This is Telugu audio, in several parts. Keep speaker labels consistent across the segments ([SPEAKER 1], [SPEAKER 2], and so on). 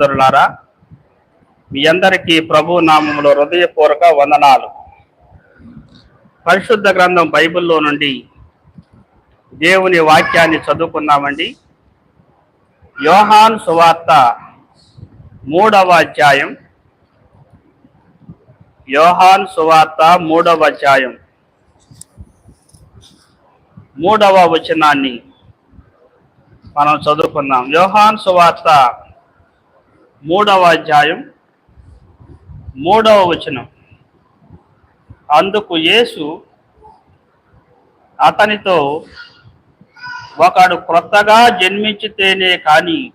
[SPEAKER 1] సోదరులారా మీ అందరికీ ప్రభు నామములో హృదయపూర్వక వందనాలు. పరిశుద్ధ గ్రంథం బైబిల్లో నుండి దేవుని వాక్యాన్ని చదువుకున్నామండి. యోహాన్ సువార్త మూడవ అధ్యాయం. యోహాన్ సువార్త మూడవ అధ్యాయం. మూడవ వచనాన్ని మనం చదువుకుందాం యోహాన్ సువార్త మూడవ అధ్యాయం మూడవ వచనం. అందుకు యేసు అతనితో ఒకడు క్రొత్తగా జన్మించితేనే కానీ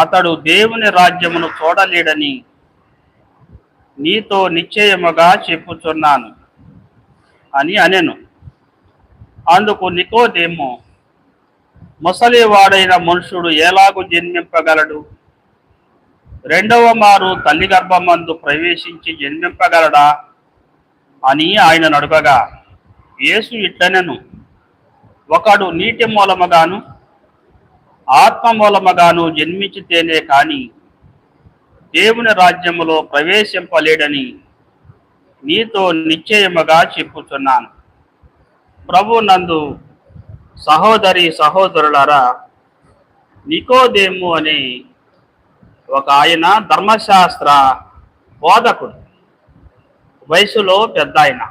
[SPEAKER 1] అతడు దేవుని రాజ్యమును చూడలేడని నీతో నిశ్చయముగా చెప్పుచున్నాను అని అనెను. అందుకు నికోదేమో ముసలివాడైన మనుషుడు ఎలాగూ జన్మింపగలడు? రెండవ మారు తల్లి గర్భమందు ప్రవేశించి జన్మింపగలడా అని ఆయన అడుగగా యేసు ఇట్లనెను. ఒకడు నీటి మూలముగాను ఆత్మ మూలముగాను జన్మించితేనే కాని దేవుని రాజ్యములో ప్రవేశింపలేడని నీతో నిశ్చయముగా చెప్పుచున్నాను. ప్రభు నందు సహోదరి సహోదరులారా నికోదేము అనే ఒక ఆయన ధర్మశాస్త్ర బోధకుడు. వయసులో పెద్ద ఆయన.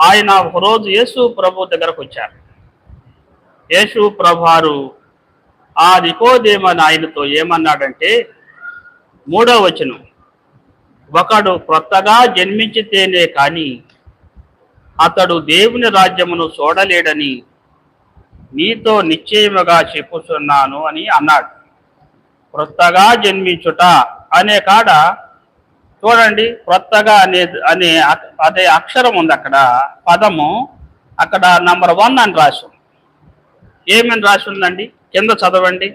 [SPEAKER 1] ఆయన ఒకరోజు యేసు ప్రభు దగ్గరకు వచ్చారు. యేసు ప్రభువారు ఆ నికోదేమని ఆయనతో ఏమన్నాడంటే మూడో వచనం ఒకడు క్రొత్తగా జన్మించితేనే కానీ అతడు దేవుని రాజ్యమును చూడలేడని నీతో నిశ్చయముగా చెప్పుతున్నాను అని అన్నాడు. క్రొత్తగా జన్మించుట అనే కాడ చూడండి క్రొత్తగా అనే అనే అదే అక్షరం ఉంది అక్కడ. పదము అక్కడ నంబర్ వన్ అని రాసి ఏమని రాసి ఉందండి? కింద చదవండి.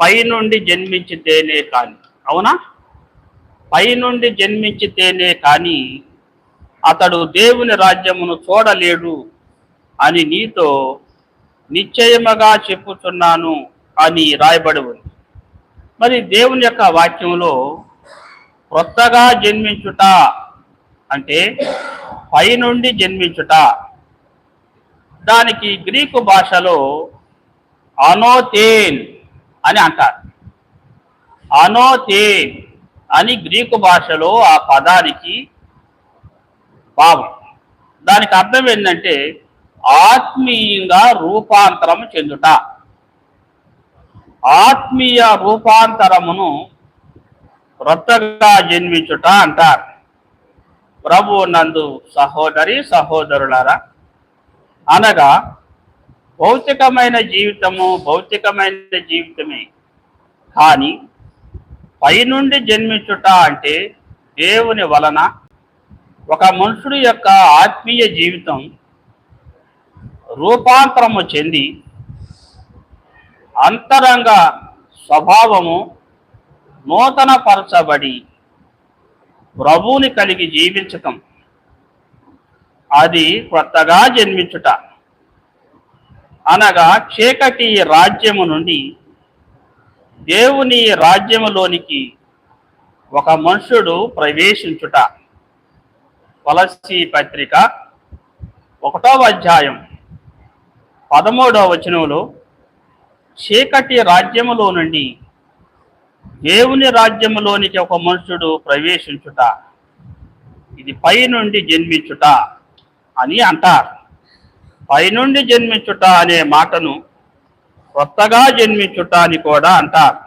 [SPEAKER 1] పైనుండి జన్మించితేనే కాని. అవునా? పైనుండి జన్మించితేనే కాని అతడు దేవుని రాజ్యమును చూడలేడు అని నీతో నిశ్చయముగా చెప్పుచున్నాను అని రాయబడి ఉంది. మరి దేవుని యొక్క వాక్యంలో క్రొత్తగా జన్మించుట అంటే పైనుండి జన్మించుట. దానికి గ్రీకు భాషలో అనోతేన్ అని అంటారు. అనోతేన్ అని గ్రీకు భాషలో ఆ పదానికి భావం. దానికి అర్థం ఏంటంటే ఆత్మీయంగా రూపాంతరం చెందుట. ఆత్మీయ రూపాంతరమును క్రొత్తగా జన్మించుట అంటారు. ప్రభు నందు సహోదరి సహోదరులారా అనగా భౌతికమైన జీవితము భౌతికమైన జీవితమే. కానీ పైనుండి జన్మించుట అంటే దేవుని వలన ఒక మనుషుడి యొక్క ఆత్మీయ జీవితం రూపాంతరము చెంది అంతరంగ స్వభావము నూతనపరచబడి ప్రభువుని కలిగి జీవించటం. అది కొత్తగా జన్మించుట. అనగా చీకటి రాజ్యము నుండి దేవుని రాజ్యములోనికి ఒక మనుషుడు ప్రవేశించుట. వలసి పత్రిక ఒకటవ అధ్యాయం పదమూడవ వచనంలో చీకటి రాజ్యములో నుండి దేవుని రాజ్యములోనికి ఒక మనుషుడు ప్రవేశించుట ఇది పై నుండి జన్మించుట అని అంటారు. పైనుండి జన్మించుట అనే మాటను కొత్తగా జన్మించుట అని కూడా అంటారు.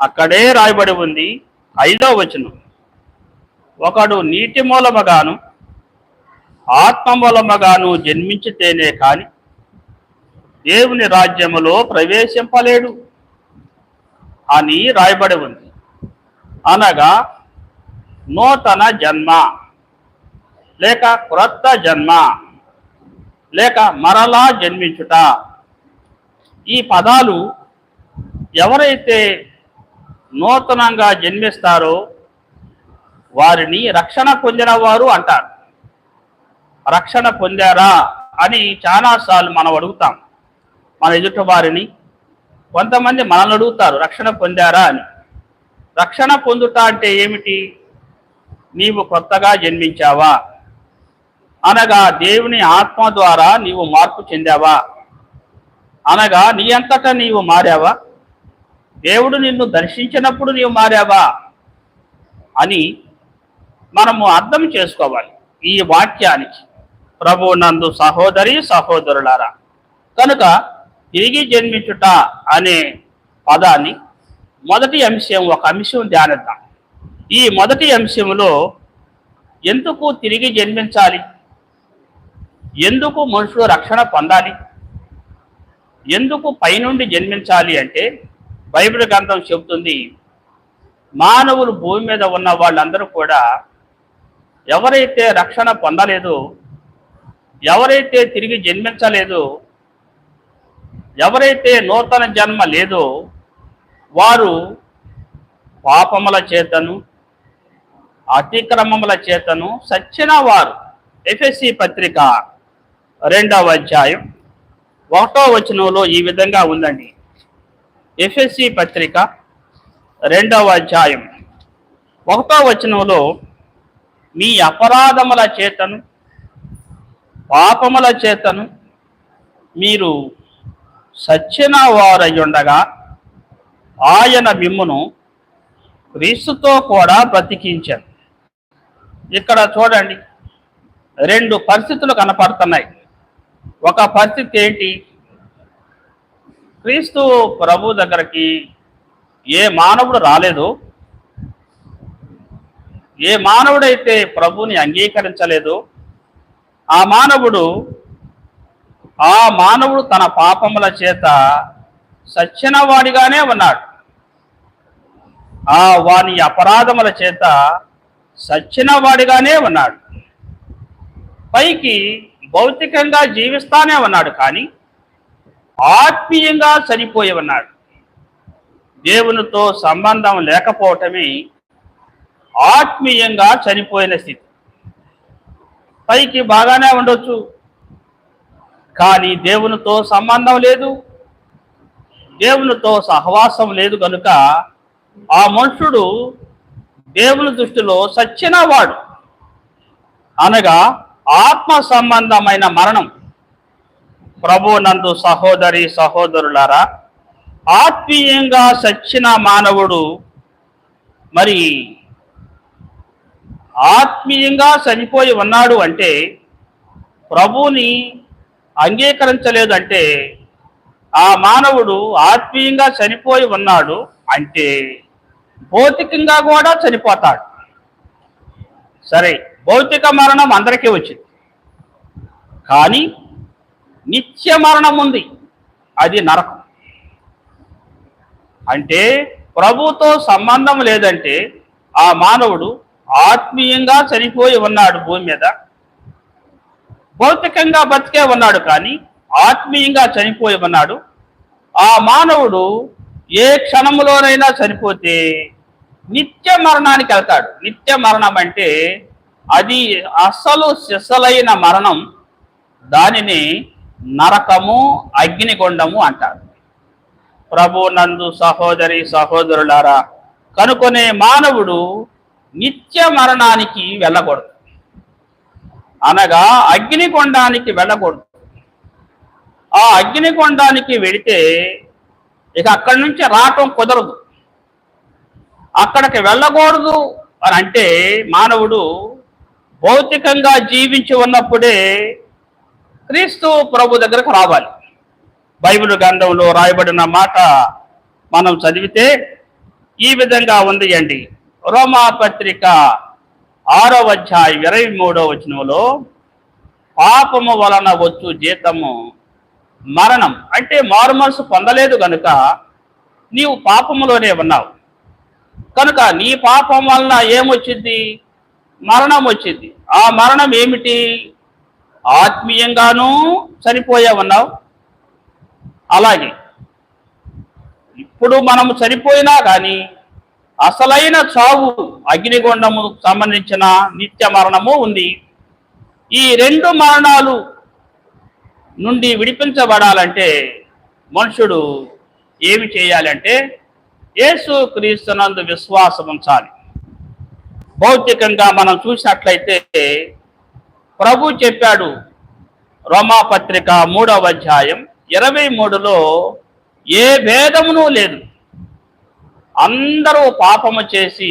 [SPEAKER 1] అక్కడే రాయబడి ఉంది ఐదో వచనం. ఒకడు నీటి మూలముగాను ఆత్మ మూలముగాను జన్మించితేనే కానీ దేవుని రాజ్యములో ప్రవేశింపలేడు. అని రాయబడి ఉంది. అనగా నూతన జన్మ లేక క్రొత్త జన్మ లేక మరలా జన్మించుట. ఈ పదాలు ఎవరైతే నూతనంగా జన్మిస్తారో వారిని రక్షణ పొందిన వారు అంటారు. రక్షణ పొందారా అని చాలాసార్లు మనం అడుగుతాం. మన ఎదుట వారిని కొంతమంది మనల్ని అడుగుతారు రక్షణ పొందారా అని. రక్షణ పొందుట అంటే ఏమిటి? నీవు కొత్తగా జన్మించావా? అనగా దేవుని ఆత్మ ద్వారా నీవు మార్పు చెందావా? అనగా నీ అంతటా నీవు మారావా? దేవుడు నిన్ను దర్శించినప్పుడు నీవు మారావా? అని మనము అర్థం చేసుకోవాలి ఈ వాక్యానికి. ప్రభు నందు సహోదరి సహోదరులారా కనుక తిరిగి జన్మించుట అనే పదాన్ని మొదటి అంశం ఒక అంశం ధ్యానిద్దాం. ఈ మొదటి అంశంలో ఎందుకు తిరిగి జన్మించాలి? ఎందుకు మనుషులు రక్షణ పొందాలి? ఎందుకు పైనుండి జన్మించాలి అంటే బైబిల్ గ్రంథం చెబుతుంది మానవులు భూమి మీద ఉన్న వాళ్ళందరూ కూడా ఎవరైతే రక్షణ పొందలేదో ఎవరైతే తిరిగి జన్మించలేదో ఎవరైతే నూతన జన్మ లేదో వారు పాపముల చేతను అతిక్రమముల చేతను సచ్చిన వారు. ఎఫ్ఎస్సి పత్రిక రెండవ అధ్యాయం ఒకటో వచనంలో ఈ విధంగా ఉందండి. ఎఫ్ఎస్సి పత్రిక రెండవ అధ్యాయం ఒకటో వచనంలో మీ అపరాధముల చేతను పాపముల చేతను మీరు సచ్చిన వారయ్యుండగా ఆయన మిమ్మును క్రీస్తుతో కూడా బ్రతికించాను ఇక్కడ చూడండి రెండు పరిస్థితులు కనపడుతున్నాయి. ఒక పరిస్థితి ఏంటి? క్రీస్తు ప్రభు దగ్గరికి ఏ మానవుడు రాలేదు. ఏ మానవుడైతే ప్రభుని అంగీకరించలేదు ఆ మానవుడు ఆ మానవుడు తన పాపముల చేత సచ్చిన వాడిగానే ఉన్నాడు. ఆ వాని అపరాధముల చేత సచ్చిన వాడిగానే ఉన్నాడు. పైకి భౌతికంగా జీవిస్తానే ఉన్నాడు కానీ ఆత్మీయంగా చనిపోయి ఉన్నాడు. దేవునితో సంబంధం లేకపోవటమే ఆత్మీయంగా చనిపోయిన స్థితి. పైకి బాగానే ఉండొచ్చు. కానీ దేవునితో సంబంధం లేదు. దేవునితో సహవాసం లేదు కనుక ఆ మనుషుడు దేవుని దృష్టిలో సచ్చిన వాడు అనగా ఆత్మ సంబంధమైన మరణం. ప్రభు నందు సహోదరి సహోదరులారా ఆత్మీయంగా సచ్చిన మానవుడు మరి ఆత్మీయంగా చనిపోయి ఉన్నాడు అంటే ప్రభుని అంగీకరించలేదు అంటే ఆ మానవుడు ఆత్మీయంగా చనిపోయి ఉన్నాడు అంటే భౌతికంగా కూడా చనిపోతాడు. సరే భౌతిక మరణం అందరికీ వచ్చింది. కానీ నిత్య మరణం ఉంది. అది నరకం. అంటే ప్రభుతో సంబంధం లేదంటే ఆ మానవుడు ఆత్మీయంగా చనిపోయి ఉన్నాడు భూమి మీద. భౌతికంగా బతికే ఉన్నాడు కానీ ఆత్మీయంగా చనిపోయి ఉన్నాడు. ఆ మానవుడు ఏ క్షణంలోనైనా చనిపోతే నిత్య మరణానికి వెళ్తాడు. నిత్య మరణం అంటే అది అసలు సిసలైన మరణం. దానిని నరకము అగ్నిగొండము అంటారు. ప్రభు నందు సహోదరి సహోదరులారా కనుకొనే మానవుడు నిత్య మరణానికి వెళ్ళకూడదు. అనగా అగ్నికొండానికి వెళ్ళకూడదు. ఆ అగ్నికొండానికి వెడితే ఇక అక్కడి నుంచి రావటం కుదరదు. అక్కడికి వెళ్ళకూడదు అని అంటే మానవుడు భౌతికంగా జీవించి ఉన్నప్పుడే క్రీస్తు ప్రభు దగ్గరకు రావాలి. బైబిల్ గ్రంథంలో రాయబడిన మాట మనం చదివితే ఈ విధంగా ఉంది అండి. రోమాపత్రిక ఆరవ ఆరో అధ్యాయం ఇరవై మూడో వచనంలో పాపము వలన వచ్చు జీతము మరణం. అంటే మారు మనసు పొందలేదు కనుక నీవు పాపములోనే ఉన్నావు. కనుక నీ పాపం వలన ఏమొచ్చింది? మరణం వచ్చింది. ఆ మరణం ఏమిటి? ఆత్మీయంగానూ చనిపోయే ఉన్నావు. అలాగే ఇప్పుడు మనము చనిపోయినా కానీ అసలైన చావు అగ్నిగుండము సంబంధించిన నిత్య మరణము ఉంది. ఈ రెండు మరణాలు నుండి విడిపించబడాలంటే మనుషుడు ఏమి చేయాలంటే యేసు క్రీస్తునందు విశ్వాసం ఉంచాలి. భౌతికంగా మనం చూసినట్లయితే ప్రభు చెప్పాడు రోమాపత్రిక మూడవ అధ్యాయం ఇరవై మూడులో ఏ భేదమును లేదు. అందరూ పాపము చేసి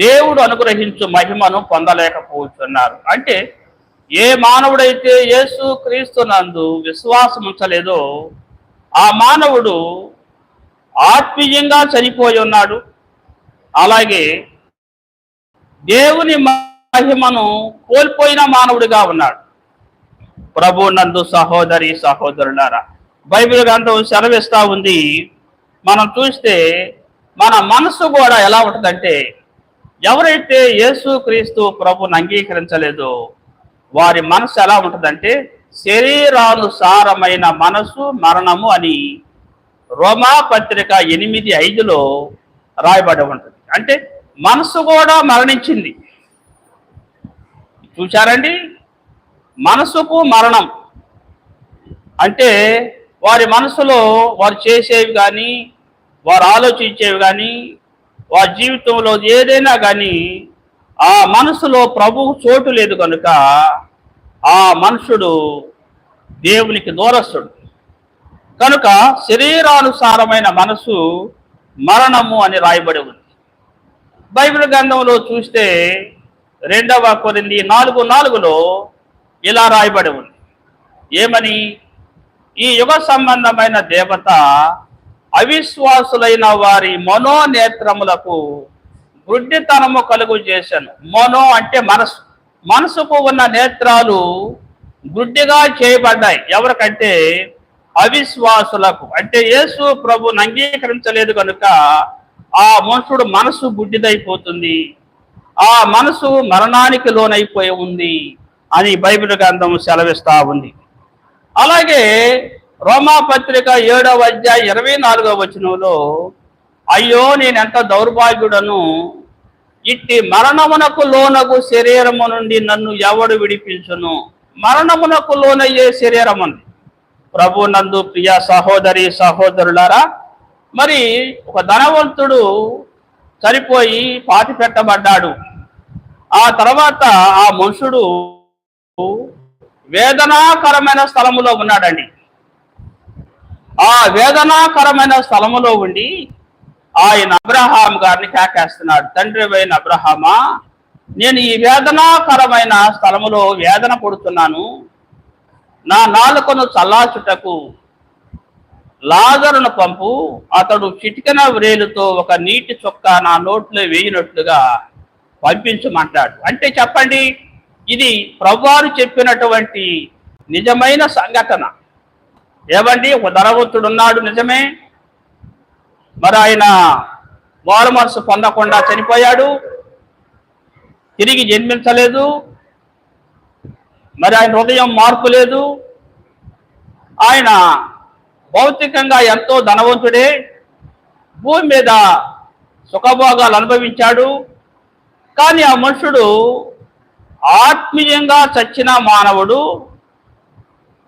[SPEAKER 1] దేవుడు అనుగ్రహించు మహిమను పొందలేకపోతున్నారు. అంటే ఏ మానవుడైతే యేసు క్రీస్తు నందు విశ్వాసం ఉంచలేదో ఆ మానవుడు ఆత్మీయంగా చనిపోయి ఉన్నాడు. అలాగే దేవుని మహిమను కోల్పోయిన మానవుడిగా ఉన్నాడు. ప్రభు నందు సహోదరి సహోదరులారా బైబిల్ గ్రంథం సెలవిస్తా ఉంది. మనం చూస్తే మన మనసు కూడా ఎలా ఉంటుందంటే ఎవరైతే యేసు క్రీస్తు ప్రభుని అంగీకరించలేదో వారి మనసు ఎలా ఉంటుందంటే శరీరానుసారమైన మనసు మరణము అని రోమా పత్రిక ఎనిమిది ఐదులో రాయబడి ఉంటుంది. అంటే మనసు కూడా మరణించింది. చూశారండి? మనసుకు మరణం. అంటే వారి మనసులో వారు చేసేవి కానీ వారు ఆలోచించేవి కానీ వారి జీవితంలో ఏదైనా కానీ ఆ మనసులో ప్రభువు చోటు లేదు కనుక ఆ మనుషుడు దేవునికి దూరస్తుడు. కనుక శరీరానుసారమైన మనసు మరణము అని రాయబడి ఉంది. బైబిల్ గ్రంథంలో చూస్తే రెండవ కొరింది నాలుగు నాలుగులో ఇలా రాయబడి ఉంది. ఏమని? ఈ యుగ సంబంధమైన దేవత అవిశ్వాసులైన వారి మనోనేత్రములకు గుడ్డితనము కలుగు చేశాను. మనో అంటే మనసు మనసుకు ఉన్న నేత్రాలు గుడ్డిగా చేయబడ్డాయి. ఎవరికంటే అవిశ్వాసులకు. అంటే యేసు ప్రభుని అంగీకరించలేదు కనుక ఆ మనుషుడు మనసు గుడ్డిదైపోతుంది ఆ మనసు మరణానికి లోనైపోయి ఉంది అని బైబిల్ గ్రంథం సెలవిస్తా ఉంది. అలాగే రోమా పత్రిక ఏడవ అధ్యాయ ఇరవై నాలుగవ వచనంలో అయ్యో నేనెంత దౌర్భాగ్యుడను? ఇట్టి మరణమునకు లోనగు శరీరము నుండి నన్ను ఎవడు విడిపించును? మరణమునకు లోనయ్యే శరీరం ప్రభు నందు ప్రియ సహోదరి సహోదరులారా మరి ఒక ధనవంతుడు చనిపోయి పాతి పెట్టబడ్డాడు. ఆ తర్వాత ఆ మనుషుడు వేదనాకరమైన స్థలములో ఉన్నాడండి. ఆ వేదనాకరమైన స్థలములో ఉండి ఆయన అబ్రహాం గారిని కేకేస్తున్నాడు. తండ్రి అయిన అబ్రహామా నేను ఈ వేదనాకరమైన స్థలములో వేదన పడుతున్నాను. నా నాలుకను చల్లాచుటకు లాజరును పంపు. అతడు చిటికన వ్రేలుతో ఒక నీటి చొక్క నా నోట్లో వేయినట్లుగా పంపించమంటాడు. అంటే చెప్పండి ఇది ప్రభువారు చెప్పినటువంటి నిజమైన సంఘటన. ఏమండి ఒక ధనవంతుడు ఉన్నాడు నిజమే? మరి ఆయన మారు మనసు పొందకుండా చనిపోయాడు తిరిగి జన్మించలేదు మరి ఆయన హృదయం మార్పు లేదు. ఆయన భౌతికంగా ఎంతో ధనవంతుడే భూమి మీద సుఖభోగాలు అనుభవించాడు. కానీ ఆ మనుషుడు ఆత్మీయంగా చచ్చిన మానవుడు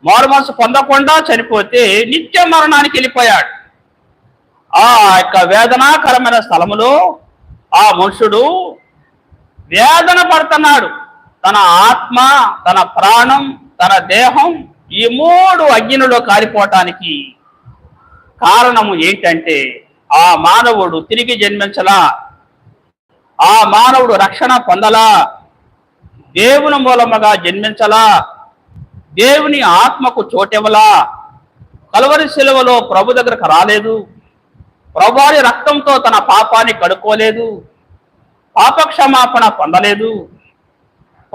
[SPEAKER 1] మారుమనసు పొందకుండా చనిపోతే నిత్య మరణానికి వెళ్ళిపోయాడు. ఆ యొక్క వేదనాకరమైన స్థలములో ఆ మనుషుడు వేదన పడుతున్నాడు. తన ఆత్మ తన ప్రాణం తన దేహం ఈ మూడు అగ్నిలో కాలిపోవటానికి కారణము ఏంటంటే ఆ మానవుడు తిరిగి జన్మించలా. ఆ మానవుడు రక్షణ పొందలా. దేవుని మూలముగా జన్మించలా. దేవుని ఆత్మకు చోటెవలా? కలవరి శిలువలో ప్రభు దగ్గరకు రాలేదు. ప్రభువారి రక్తంతో తన పాపాన్ని కడుక్కోలేదు. పాపక్షమాపణ పొందలేదు.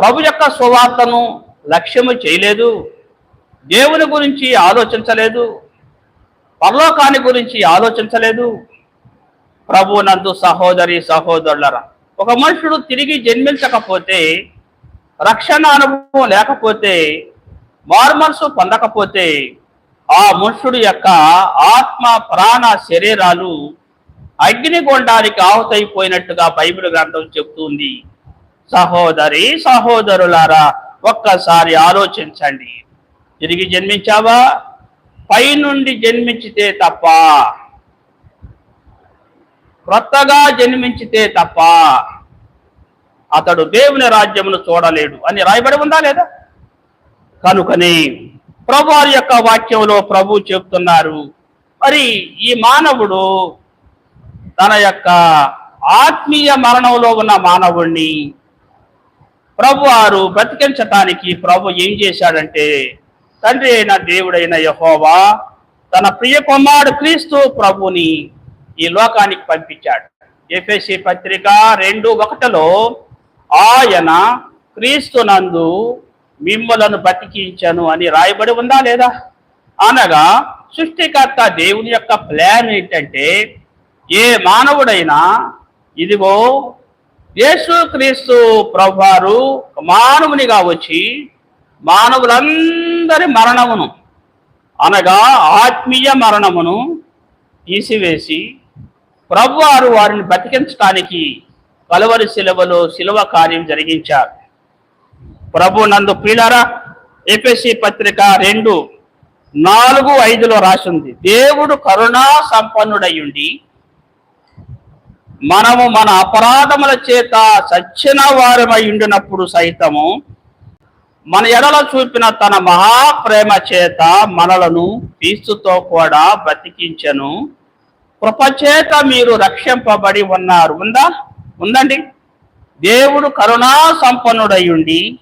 [SPEAKER 1] ప్రభు యొక్క సువార్తను లక్ష్యము చేయలేదు. దేవుని గురించి ఆలోచించలేదు. పరలోకాన్ని గురించి ఆలోచించలేదు. ప్రభు నందు సహోదరి సహోదరులరా ఒక మనుషుడు తిరిగి జన్మించకపోతే రక్షణ అనుభవం లేకపోతే మార్మన్స్ పొందకపోతే ఆ మనుషుడు యొక్క ఆత్మ ప్రాణ శరీరాలు అగ్నిగొండానికి ఆహుతైపోయినట్టుగా బైబిల్ గ్రంథం చెప్తుంది సహోదరి సహోదరులారా ఒక్కసారి ఆలోచించండి. తిరిగి జన్మించావా? పైనుండి జన్మించితే తప్ప క్రొత్తగా జన్మించితే తప్ప అతడు దేవుని రాజ్యమును చూడలేడు అని రాయబడి ఉందా లేదా? కనుకనే ప్రభు యొక్క వాక్యంలో ప్రభు చెప్తున్నారు. మరి ఈ మానవుడు తన యొక్క ఆత్మీయ మరణంలో ఉన్న మానవుణ్ణి ప్రభు వారు బ్రతికించటానికి ప్రభు ఏం చేశాడంటే తండ్రి అయిన దేవుడైన యహోవా తన ప్రియ కుమారుడు క్రీస్తు ప్రభుని ఈ లోకానికి పంపించాడు. ఎఫ్ఎస్సి పత్రిక రెండు ఒకటిలో ఆయన క్రీస్తు నందు మిమ్మలను బతికించను అని రాయబడి ఉందా లేదా? అనగా సృష్టికర్త దేవుని యొక్క ప్లాన్ ఏంటంటే ఏ మానవుడైనా ఇదిగో యేసుక్రీస్తు ప్రభువారు మానవునిగా వచ్చి మానవులందరి మరణమును అనగా ఆత్మీయ మరణమును తీసివేసి ప్రభువారు వారిని బతికించడానికి కలవరి శిలువలో శిలువ కార్యం జరిగించారు. ప్రభు నందు ప్రియులారా ఎపిసి పత్రిక రెండు నాలుగు ఐదులో రాసింది. దేవుడు కరుణా సంపన్నుడయ్యుండి మనము మన అపరాధముల చేత సచ్చిన వారమై ఉండినప్పుడు సైతము మన ఎడల చూపిన తన మహాప్రేమ చేత మనలను క్రీస్తుతో కూడా బ్రతికించను. కృపచేత మీరు రక్షింపబడి ఉన్నారు. ఉందా? ఉందండి. దేవుడు కరుణా సంపన్నుడై ఉండి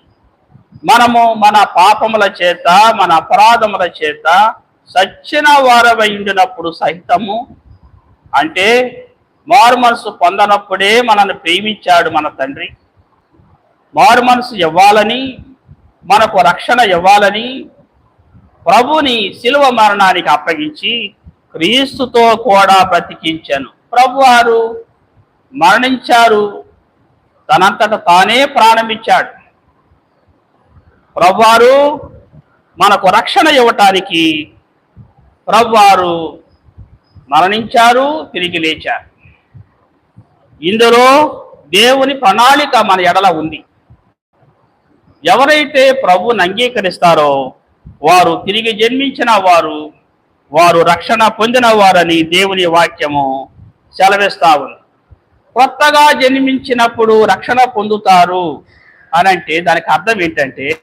[SPEAKER 1] మనము మన పాపముల చేత మన అపరాధముల చేత సచ్చిన వారవైండినప్పుడు సహితము. అంటే మారు మనసు పొందనప్పుడే మనల్ని ప్రేమించాడు మన తండ్రి. మారు మనసు ఇవ్వాలని మనకు రక్షణ ఇవ్వాలని ప్రభుని శిలువ మరణానికి అప్పగించి క్రీస్తుతో కూడా బ్రతికించాను. ప్రభు వారు మరణించారు. తనంతట తానే ప్రారంభించాడు ప్రభువారు మనకు రక్షణ ఇవ్వటానికి ప్రభువారు మరణించారు తిరిగి లేచారు. ఇందులో దేవుని ప్రణాళిక మన ఎడల ఉంది. ఎవరైతే ప్రభుని అంగీకరిస్తారో వారు తిరిగి జన్మించిన వారు వారు రక్షణ పొందిన వారని దేవుని వాక్యము సెలవిస్తా ఉంది. కొత్తగా జన్మించినప్పుడు రక్షణ పొందుతారు. అని అంటే దానికి అర్థం ఏంటంటే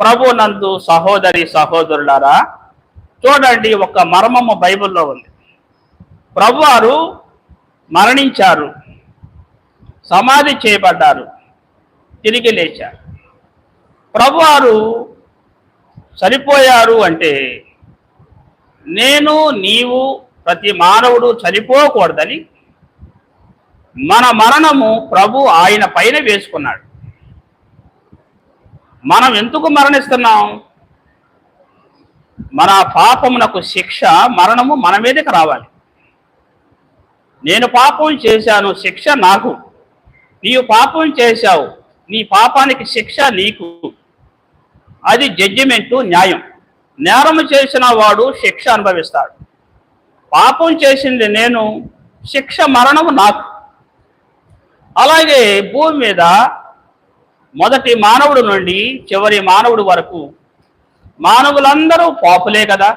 [SPEAKER 1] ప్రభు నందు సహోదరి సహోదరులారా చూడండి ఒక మర్మము బైబిల్లో ఉంది. ప్రభువారు మరణించారు సమాధి చేయబడ్డారు తిరిగి లేచారు. ప్రభువారు చనిపోయారు అంటే నేను నీవు ప్రతి మానవుడు చనిపోకూడదని మన మరణము ప్రభు ఆయన పైన వేసుకున్నాడు. మనం ఎందుకు మరణిస్తున్నాం? మన పాపమునకు శిక్ష మరణము మన మీదకి రావాలి. నేను పాపం చేశాను శిక్ష నాకు. నీవు పాపం చేశావు నీ పాపానికి శిక్ష నీకు. అది జడ్జిమెంటు న్యాయం. నేరము చేసిన వాడు శిక్ష అనుభవిస్తాడు. పాపం చేసింది నేను శిక్ష మరణము నాకు. అలాగే భూమి మీద మొదటి మానవుడు నుండి చివరి మానవుడు వరకు మానవులందరూ పాపులే కదా.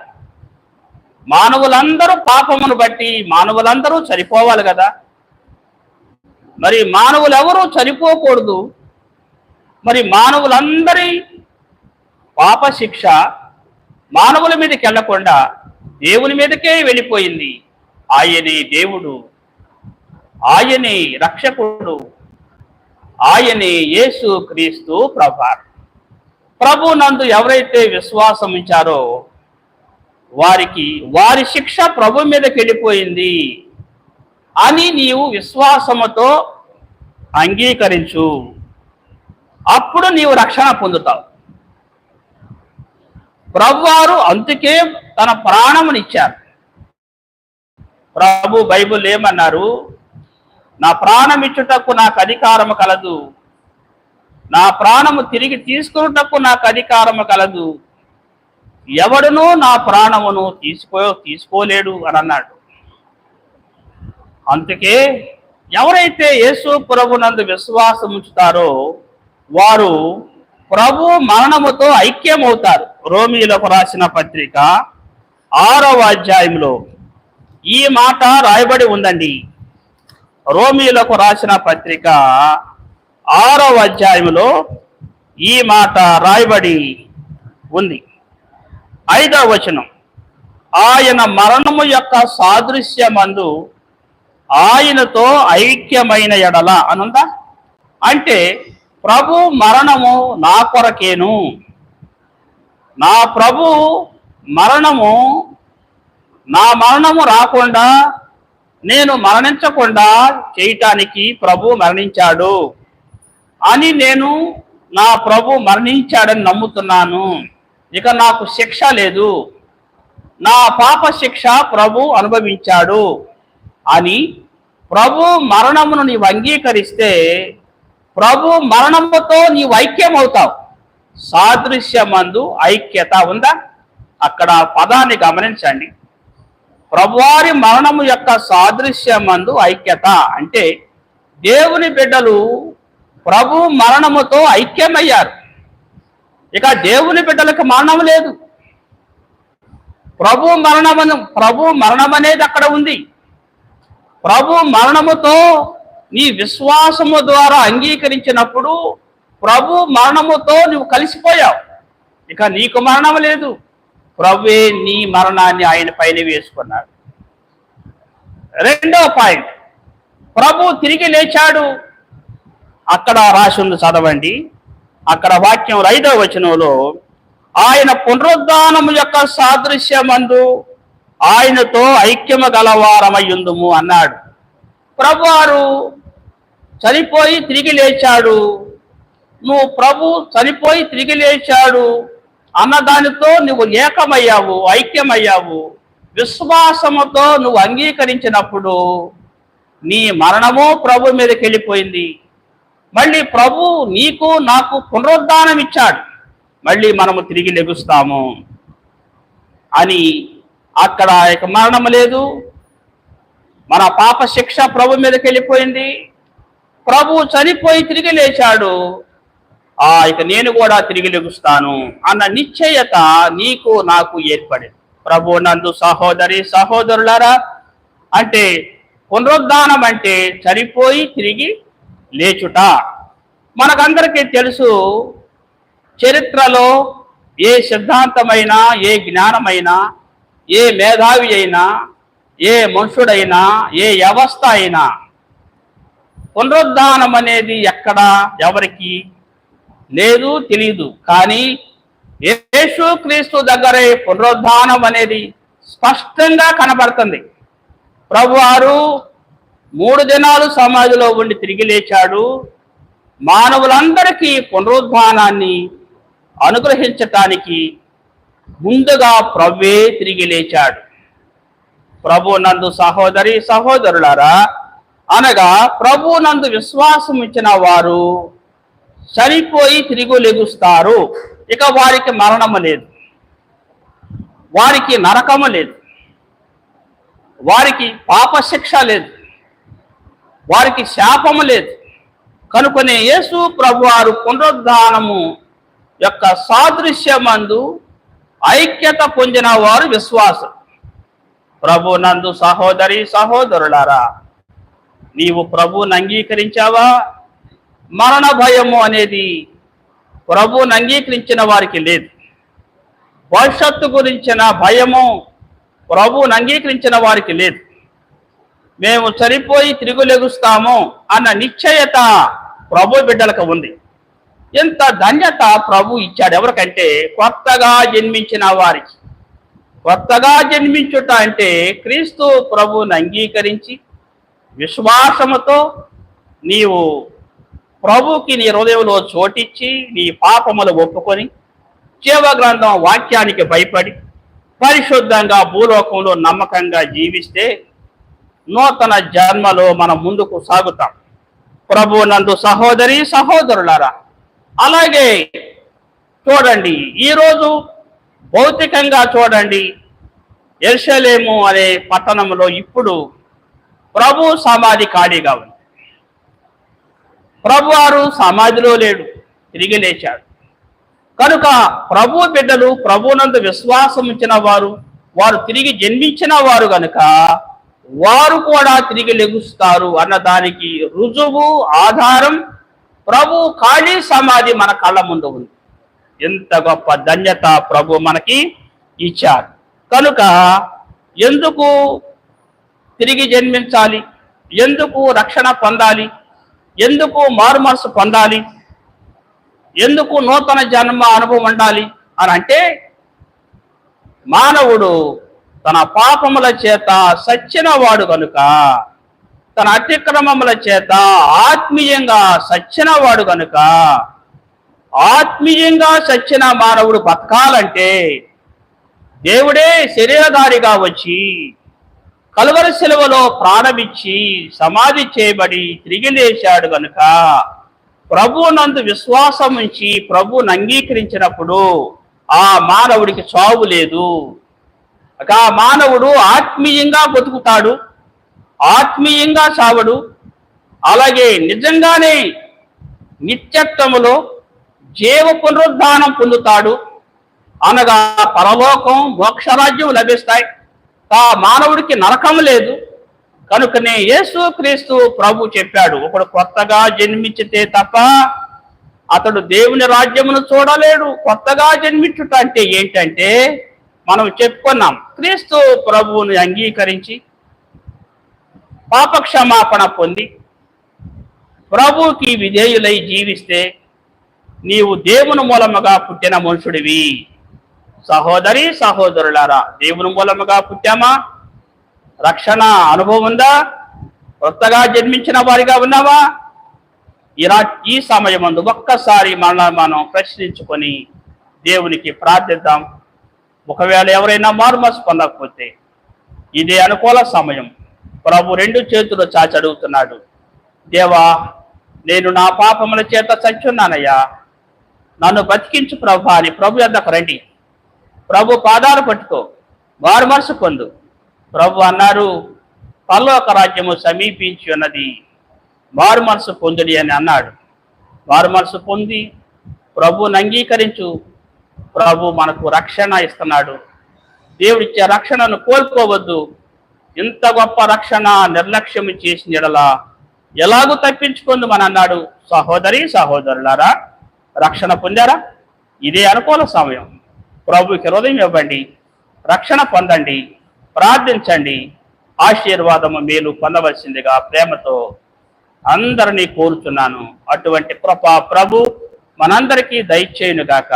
[SPEAKER 1] మానవులందరూ పాపమును బట్టి మానవులందరూ చనిపోవాలి కదా. మరి మానవులు చనిపోకూడదు. మరి మానవులందరి పాపశిక్ష మానవుల మీదకి వెళ్ళకుండా దేవుని మీదకే వెళ్ళిపోయింది. ఆయనే దేవుడు. ఆయనే రక్షకుడు. ఆయనే యేసు క్రీస్తు ప్రభార్. ప్రభు నందు ఎవరైతే విశ్వాసం ఉంచారో వారికి వారి శిక్ష ప్రభు మీదకి వెళ్ళిపోయింది అని నీవు విశ్వాసముతో అంగీకరించు. అప్పుడు నీవు రక్షణ పొందుతావు. ప్రభువారు అందుకే తన ప్రాణమునిచ్చారు. ప్రభు బైబుల్ ఏమన్నారు? నా ప్రాణం ఇచ్చుటకు నాకు అధికారము కలదు. నా ప్రాణము తిరిగి తీసుకున్నటకు నాకు అధికారము కలదు. ఎవడునూ నా ప్రాణమును తీసుకో తీసుకోలేడు అని అన్నాడు. అందుకే ఎవరైతే యేసు ప్రభునందు విశ్వాసం ఉంచుతారో వారు ప్రభు మరణముతో ఐక్యమవుతారు. రోమిలకు రాసిన పత్రిక ఆరవ అధ్యాయంలో ఈ మాట రాయబడి ఉందండి. రోమిలకు రాసిన పత్రిక ఆరవ అధ్యాయంలో ఈ మాట రాయబడి ఉంది. ఐదవ వచనం. ఆయన మరణము యొక్క సాదృశ్యమందు ఆయనతో ఐక్యమైన ఎడల అనుందా? అంటే ప్రభు మరణము నా కొరకేను. నా ప్రభు మరణము నా మరణము రాకుండా నేను మరణించకుండా చేయటానికి ప్రభు మరణించాడు. అని నేను నా ప్రభు మరణించాడని నమ్ముతున్నాను. ఇక నాకు శిక్ష లేదు. నా పాప శిక్ష ప్రభు అనుభవించాడు. అని ప్రభు మరణమును నీవు అంగీకరిస్తే ప్రభు మరణముతో నీవు ఐక్యమవుతావు. సాదృశ్యమందు ఐక్యత ఉందా? అక్కడ పదాన్ని గమనించండి. ప్రభువారి మరణము యొక్క సాదృశ్యమందు ఐక్యత. అంటే దేవుని బిడ్డలు ప్రభు మరణముతో ఐక్యమయ్యారు. ఇక దేవుని బిడ్డలకు మరణం లేదు. ప్రభు మరణమను ప్రభు మరణం అనేది అక్కడ ఉంది. ప్రభు మరణముతో నీ విశ్వాసము ద్వారా అంగీకరించినప్పుడు ప్రభు మరణముతో నువ్వు కలిసిపోయావు. ఇక నీకు మరణం లేదు. ప్రభువే నీ మరణాన్ని ఆయన పైన వేసుకున్నాడు. రెండో పాయింట్ ప్రభు తిరిగి లేచాడు. అక్కడ రాసి చదవండి. అక్కడ వాక్యం ఐదో వచనంలో ఆయన పునరుద్ధానము యొక్క సాదృశ్యమందు ఆయనతో ఐక్యము గలవారమయ్యుందుము అన్నాడు. ప్రభువారు చనిపోయి తిరిగి లేచాడు. నువ్వు ప్రభు చనిపోయి తిరిగి లేచాడు. అన్నదానితో నువ్వు ఏకమయ్యావు ఐక్యమయ్యావు. విశ్వాసముతో నువ్వు అంగీకరించినప్పుడు నీ మరణము ప్రభు మీదకి వెళ్ళిపోయింది. మళ్ళీ ప్రభు నీకు నాకు పునరుద్ధానం ఇచ్చాడు. మళ్ళీ మనము తిరిగి లెగుస్తాము అని అక్కడ ఇక మరణం లేదు. మన పాప శిక్ష ప్రభు మీదకి వెళ్ళిపోయింది. ప్రభు చనిపోయి తిరిగి లేచాడు. ఆ ఇక నేను కూడా తిరిగి లెగుస్తాను అన్న నిశ్చయత నీకు నాకు ఏర్పడింది. ప్రభు నందు సహోదరి సహోదరులారా అంటే పునరుద్ధానం అంటే చనిపోయి తిరిగి లేచుట. మనకందరికీ తెలుసు చరిత్రలో ఏ సిద్ధాంతమైనా ఏ జ్ఞానమైనా ఏ మేధావి అయినా ఏ మనుషుడైనా ఏ వ్యవస్థ అయినా పునరుద్ధానం అనేది ఎక్కడ? ఎవరికి? లేదు తెలియదు కానీ యేసు క్రీస్తు దగ్గరే పునరుద్ధానం అనేది స్పష్టంగా కనబడుతుంది. ప్రభువారు మూడు దినాలు సమాధిలో ఉండి తిరిగి లేచాడు. మానవులందరికీ పునరుద్ధానాన్ని అనుగ్రహించటానికి ముందుగా ప్రభువే తిరిగి లేచాడు. ప్రభు నందు సహోదరి సహోదరులారా అనగా ప్రభు నందు విశ్వాసం ఇచ్చిన వారు చనిపోయి తిరిగి లెగుస్తారు. ఇక వారికి మరణము లేదు. వారికి నరకము లేదు. వారికి పాపశిక్ష లేదు. వారికి శాపము లేదు. కనుకొనే యేసు ప్రభువారు పునరుద్ధానము యొక్క సాదృశ్యమందు ఐక్యత పొందిన వారు విశ్వాసం ప్రభు నందు సహోదరి సహోదరులారా నీవు ప్రభువును అంగీకరించావా? మరణ భయము అనేది ప్రభువును అంగీకరించిన వారికి లేదు. భవిష్యత్తు గురించిన భయము ప్రభువును అంగీకరించిన వారికి లేదు. మేము చనిపోయి తిరుగులెగుస్తాము అన్న నిశ్చయత ప్రభు బిడ్డలకు ఉంది. ఎంత ధన్యత ప్రభు ఇచ్చాడు ఎవరికంటే కొత్తగా జన్మించిన వారికి. కొత్తగా జన్మించుట అంటే క్రీస్తు ప్రభువుని అంగీకరించి విశ్వాసముతో నీవు ప్రభుకి నీ హృదయంలో చోటిచ్చి నీ పాపములు ఒప్పుకొని జీవ గ్రంథం వాక్యానికి భయపడి పరిశుద్ధంగా భూలోకంలో నమ్మకంగా జీవిస్తే నూతన జన్మలో మనం ముందుకు సాగుతాం. ప్రభు నందు సహోదరి సహోదరులారా అలాగే చూడండి ఈరోజు భౌతికంగా చూడండి ఎర్షలేము అనే పట్టణంలో ఇప్పుడు ప్రభు సమాధి ఖాళీగా ఉంది. ప్రభువారు సమాధిలో లేడు. తిరిగి లేచాడు. కనుక ప్రభు బిడ్డలు ప్రభునందు విశ్వాసం ఉంచిన వారు వారు తిరిగి జన్మించిన వారు గనుక వారు కూడా తిరిగి లెగుస్తారు అన్న దానికి రుజువు ఆధారం ప్రభు ఖాళీ సమాధి మన కళ్ళ ముందు ఉంది. ఎంత గొప్ప ధన్యత ప్రభు మనకి ఇచ్చారు కనుక ఎందుకు తిరిగి జన్మించాలి? ఎందుకు రక్షణ పొందాలి? ఎందుకు మారుమనసు పొందాలి? ఎందుకు నూతన జన్మ అనుభవం ఉండాలి? అని అంటే మానవుడు తన పాపముల చేత సచ్చిన వాడు కనుక తన అతిక్రమముల చేత ఆత్మీయంగా సచ్చిన వాడు కనుక ఆత్మీయంగా సచ్చిన మానవుడు బతకాలంటే దేవుడే శరీరధారిగా వచ్చి కలువరి సెలవులో ప్రాణమిచ్చి సమాధి చేయబడి తిరిగి లేచాడు గనుక ప్రభు నందు విశ్వాసం ఉంచి ప్రభువును అంగీకరించినప్పుడు ఆ మానవుడికి చావు లేదు. ఆ మానవుడు ఆత్మీయంగా బతుకుతాడు ఆత్మీయంగా చావడు. అలాగే నిజంగానే నిత్యత్వములో జీవ పునరుద్ధానం పొందుతాడు. అనగా పరలోకం మోక్షరాజ్యం లభిస్తాయి. ఆ మానవుడికి నరకం లేదు. కనుకనే యేసు క్రీస్తు ప్రభు చెప్పాడు ఒకడు కొత్తగా జన్మించితే తప్ప అతడు దేవుని రాజ్యమును చూడలేడు. కొత్తగా జన్మించుట అంటే ఏంటంటే మనం చెప్పుకున్నాం క్రీస్తు ప్రభువుని అంగీకరించి పాపక్షమాపణ పొంది ప్రభుకి విధేయులై జీవిస్తే నీవు దేవుని మూలముగా పుట్టిన మనుషుడివి. సహోదరి సహోదరులారా దేవుని మూలముగా పుట్టామా? రక్షణ అనుభవం ఉందా? కొత్తగా జన్మించిన వారిగా ఉన్నావా? ఈ రా ఈ సమయమందు ఒక్కసారి మన మనం ప్రశ్నించుకొని దేవునికి ప్రార్థిద్దాం. ఒకవేళ ఎవరైనా మార్మస్ పొందకపోతే ఇదే అనుకూల సమయం. ప్రభు రెండు చేతులు చాచి అడుగుతున్నాడు. దేవా నేను నా పాపముల చేత చచ్చున్నానయ్యా నన్ను బతికించు ప్రభు అని ప్రభు యొద్దకు రండి. ప్రభు పాదాలు పట్టుకో వారు మనసు పొందు. ప్రభు అన్నారు పల్లోక రాజ్యము సమీపించి ఉన్నది. వారు మనసు పొందుడి అని అన్నాడు. వారు మనసు పొంది ప్రభుని అంగీకరించు. ప్రభు మనకు రక్షణ ఇస్తున్నాడు. దేవుడిచ్చే రక్షణను కోల్పోవద్దు. ఇంత గొప్ప రక్షణ నిర్లక్ష్యం చేసిన ఎడలా ఎలాగూ తప్పించుకుంది మన అన్నాడు. సహోదరి సహోదరులారా రక్షణ పొందారా? ఇదే అనుకూల సమయం. ప్రభుకి హృదయం ఇవ్వండి రక్షణ పొందండి ప్రార్థించండి. ఆశీర్వాదము మేలు పొందవలసిందిగా ప్రేమతో అందరినీ కోరుతున్నాను అటువంటి కృప ప్రభు మనందరికీ దయచేయునుగాక.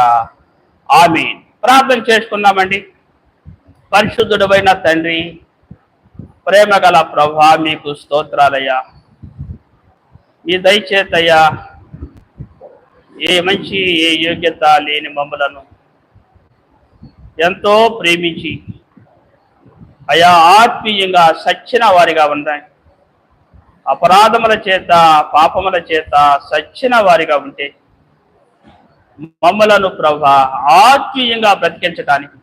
[SPEAKER 1] ఆమె ప్రార్థన చేసుకున్నామండి పరిశుద్ధుడమైన తండ్రి ప్రేమ గల ప్రభా మీకు స్తోత్రాలయ్యా. మీ దయచేతయ్యా ఏ మంచి ఏ యోగ్యత లేని మమ్మలను ఎంతో ప్రేమించి అయా ఆత్మీయంగా సచ్చిన వారిగా ఉన్నాయి అపరాధముల చేత పాపముల చేత సచ్చిన వారిగా ఉంటే మమ్మలను ప్రభ ఆత్మీయంగా బ్రతికించడానికి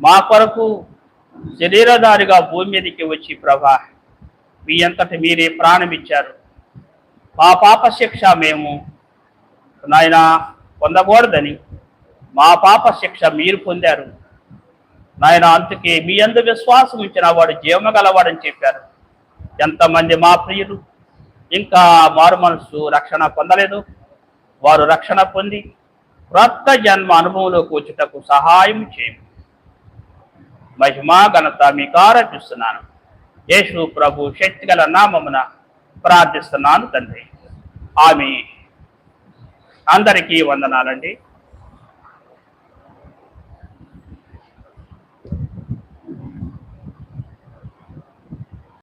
[SPEAKER 1] మా కొరకు శరీరధారిగా భూమి మీదకి వచ్చి ప్రభా మీ అంతటి మీరే ప్రాణం ఇచ్చారు మా పాప శిక్ష మేము నాయన పొందకూడదని మా పాప శిక్ష మీరు పొందారు. నాయన అందుకే మీ అందు విశ్వాసం ఇచ్చిన వాడు జీవము గలవాడని చెప్పారు. ఎంతమంది మా ప్రియులు ఇంకా మారు మనసు రక్షణ పొందలేదు. వారు రక్షణ పొంది క్రొత్త జన్మ అనుభవంలోకి వచ్చుటకు సహాయం చేయండి. మహిమా ఘనత మీకు ఆరాధిస్తున్నాను యేసు ప్రభు శక్తి గల నామమున ప్రార్థిస్తున్నాను తండ్రి. ఆమె అందరికీ వందనాలండి.